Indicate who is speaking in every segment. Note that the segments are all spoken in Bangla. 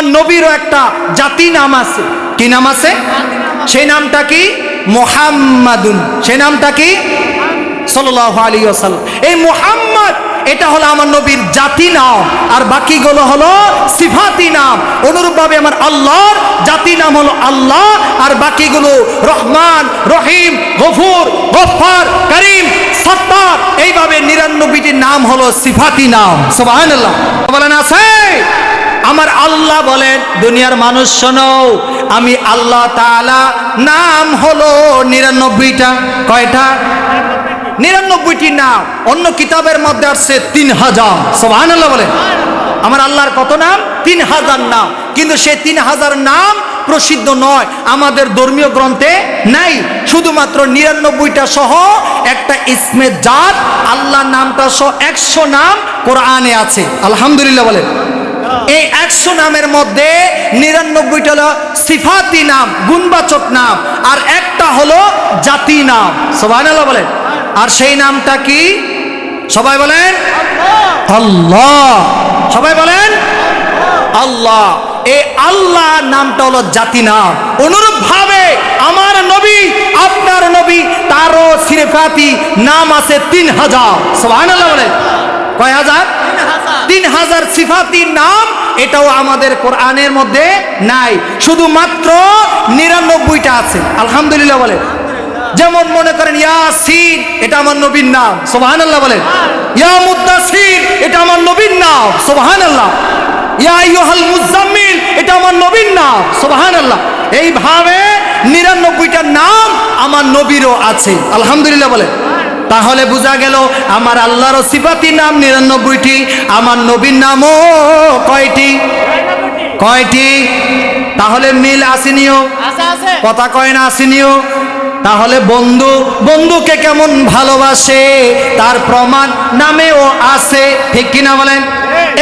Speaker 1: আমার নবীরও একটা জাতি নাম আছে। কি নাম আছে? সেই নামটা কি? মোহাম্মাদুন। সেই নামটা কি? এই মোহাম্মদ, এটা হলো আমার নবীর জাতি নাম। আর বাকিগুলো হলো সিফাতি নাম। অনুরূপভাবে আমার আল্লাহর জাতি নাম হলো আল্লাহ। আর বাকিগুলো রহমান, রহিম, গফুর গফার করিম, সত্তার। এইভাবে নিরানব্বইটির নাম হলো সিফাতি নাম। সুবহানাল্লাহ। বলেন আছে? আমার আল্লাহ বলেন, দুনিয়ার মানুষ, শোনো, আমি আল্লাহ তাআলা, নাম হলো নিরানব্বইটা। কয়টা? নিরানব্বইটি নাম। অন্য কিতাবের মধ্যে আসছে তিন হাজার। সোহান বলে আমার আল্লাহর কত নাম? তিন হাজার নাম। কিন্তু সে তিন হাজার নাম প্রসিদ্ধ নয়। আমাদের ধর্মীয় গ্রন্থে নাই। শুধুমাত্র নিরানব্বইটা সহ একটা ইসমে জাত আল্লাহ নামটা সহ একশো নাম কোরআনে আছে। আলহামদুলিল্লাহ বলেন। এই একশো নামের মধ্যে নিরানব্বইটা হলো সিফাতি নাম, গুণবাচক নাম, আর একটা হলো জাতি নাম। সবাই না বলেন। আর সেই নামটা কি? সবাই বলেন, আল্লাহ। সবাই বলেন, আল্লাহ। এই আল্লাহ নামটা হলো জাতি নাম। অনুরূপ ভাবে আমার নবী, আপনার নবী, তারও সিরেফাতি নাম আছে তিন হাজার। সবাই বলেন। কয় হাজার? তিন হাজার সিফাতি নাম এটাও আমাদের কোরআনের মধ্যে নাই। শুধুমাত্র নিরানব্বইটা আছে। আলহামদুলিল্লাহ বলে। যেমন মনে করেন ইয়াসিন, এটা আমার নবীর নাম। সোবাহান আল্লাহ বলেন ইয়া মুদাসির এটা আমার নবীর নাম। সোবাহান আল্লাহ ইয়া ইয়ুহাল মুজাম্মিল এটা আমার নবীর নাম। সোবাহান আল্লাহ এইভাবে নিরানব্বইটা নাম আমার নবীরও আছে। আলহামদুলিল্লাহ বলে। তাহলে বোঝা গেল আমার আল্লাহর সিফাতি নাম নিরানব্বইটি আমার নবীর নামও কয়টি? কয়টি? তাহলে মিল আসেনিও? কথা কয় না আসেনিও? তাহলে বন্ধু বন্ধুকে কেমন ভালোবাসে? তার প্রমাণ নামেও আছে ঠিক কিনা বলেন?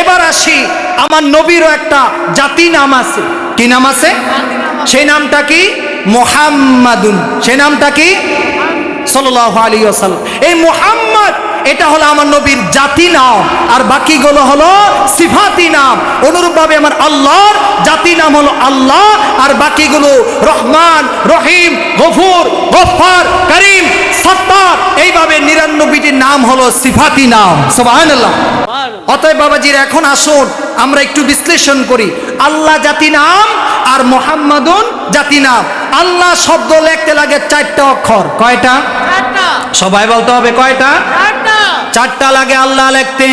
Speaker 1: এবার আসি আমার নবীরও একটা জাতি নাম আছে। কি নাম আছে। সেই নামটা কি? মোহাম্মাদুন। সেই নামটা কি? সাল্লাহ আলী আসাল্লাম এই মোহাম্মদ এটা হলো আমার নবীর জাতি নাম আর বাকিগুলো হলো সিফাতি নাম। অনুরূপভাবে আমার আল্লাহর জাতি নাম হলো আল্লাহ আর বাকিগুলো রহমান রহিম গফুর গফার করিম সত্তার। এইভাবে নিরানব্বইটির নাম হলো সিফাতি নাম। সুবহানাল্লাহ। অতএব বাবাজির এখন আসুন আমরা একটু বিশ্লেষণ করি। আল্লাহ জাতি নাম আর মোহাম্মদুন জাতি নাম। আল্লাহ শব্দ লিখতে লাগে চারটা অক্ষর। কয়টা? সবাই বলতে হবে কয়টা?
Speaker 2: চারটা।
Speaker 1: লাগে আল্লাহ লিখতে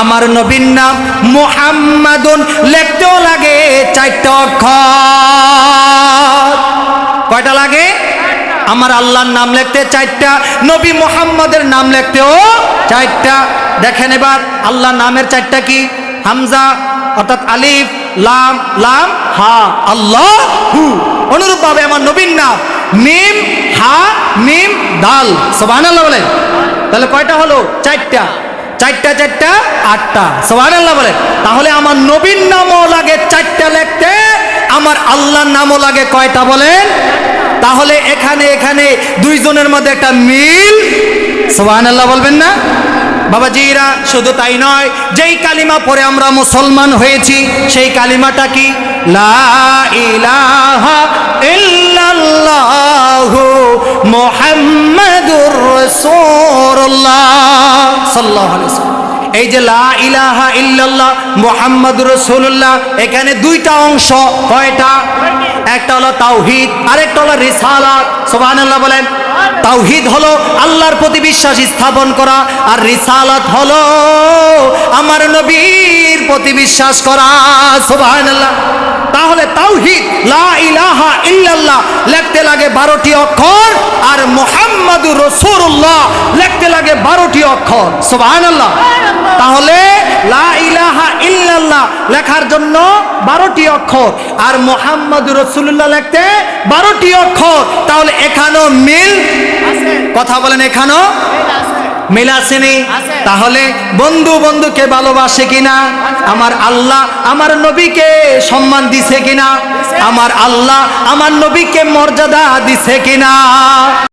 Speaker 1: আমার নবীর নাম মোহাম্মদুন লিখতেও লাগে চারটা অক্ষর। কয়টা লাগে? আমার আল্লাহর নাম লিখতে চারটা নবী মোহাম্মদের নাম লিখতেও চারটা। দেখেন এবার আল্লাহ নামের চারটা কি? হামজা অর্থাৎ আলিফ লাম লাম হা আল্লাহ। হু অনুরূপভাবে আমার নবীর নাম মিম হা মিম দাল। সুবহানাল্লাহ বলেন। তাহলে কয়টা হলো? চারটা। চারটা চারটা, আটটা। সুবহানাল্লাহ বলেন। তাহলে আমার নবীর নামও লাগে চারটা লেখতে, আমার আল্লাহর নামও লাগে কয়টা বলেন? তাহলে এখানে এখানে দুইজনের মধ্যে একটা মিল। সুবহানাল্লাহ বলবেন না? বাবাজিরা, শুধু তাই নয়, যেই কালিমা পরে আমরা মুসলমান হয়েছি, সেই কালিমাটা কি? লা ইলাহা এই যে লা ইলাহা ইল্লাল্লাহ মুহাম্মাদুর রাসূলুল্লাহ, এখানে দুইটা অংশ কয়টা? একটা হলো তাওহীদ, আরেকটা হলো রিসালাত। সুবহানাল্লাহ বলেন, তাওহীদ হলো আল্লাহর প্রতি বিশ্বাস স্থাপন করা, আর রিসালাত হলো আমার নবীর প্রতি বিশ্বাস করা। সুবহানাল্লাহ। তাহলে তাওহিদ, লা ইলাহা ইল্লাল্লাহ লিখতে লাগে বারোটি অক্ষর আর মুহাম্মাদুর রাসূলুল্লাহ লিখতে লাগে বারোটি অক্ষর। সুবহানাল্লাহ। তাহলে লা ইলাহা ইল্লাল্লাহ লেখার জন্য বারোটি অক্ষর আর মুহাম্মাদুর রাসূলুল্লাহ লিখতে বারোটি অক্ষর। তাহলে এখানেও মিল কথা বলেন এখানেও? মিল আসেনি? তাহলে বন্ধু বন্ধুকে ভালোবাসে কিনা? আমার আল্লাহ আমার নবীকে সম্মান দিছে কিনা? আমার আল্লাহ আমার নবীকে মর্যাদা দিছে কিনা?